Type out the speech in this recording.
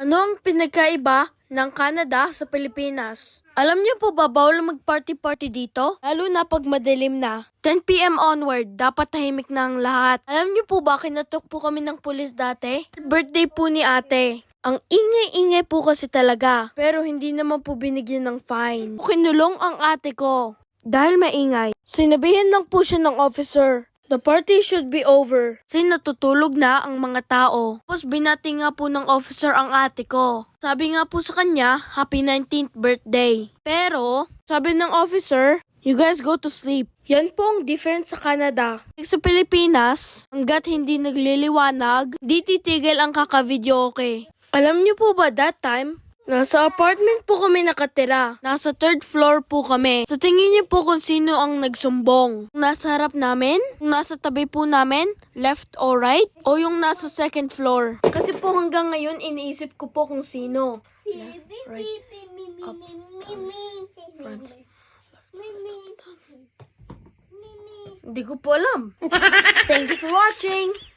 Ano ang pinagkaiba ng Canada sa Pilipinas? Alam niyo po ba bawal mag-party-party dito? Lalo na pag madilim na. 10pm onward, dapat tahimik na ang lahat. Alam niyo po ba kinatok po kami ng pulis dati? Birthday po ni ate. Ang ingay-ingay po kasi talaga. Pero hindi naman po binigyan ng fine. Kinulong ang ate ko. Dahil maingay, sinabihan lang po siya ng officer. The party should be over. Kasi natutulog na ang mga tao. Tapos binati nga po ng officer ang ate ko. Sabi nga po sa kanya, happy 19th birthday. Pero, sabi ng officer, you guys go to sleep. Yan po ang difference sa Canada. Sa Pilipinas, hanggat hindi nagliliwanag, di titigil ang kaka-video okay. Alam niyo po ba that time, Nasa apartment po kami nakatira. Nasa third floor po kami. Sa tingin niyo po kung sino ang nagsumbong? Yung Nasa harap namin? Yung Nasa tabi po namin? Left or right? O yung nasa second floor? Kasi po hanggang ngayon iniisip ko po kung sino. right, up, front, Hindi ko po alam. Thank you for watching!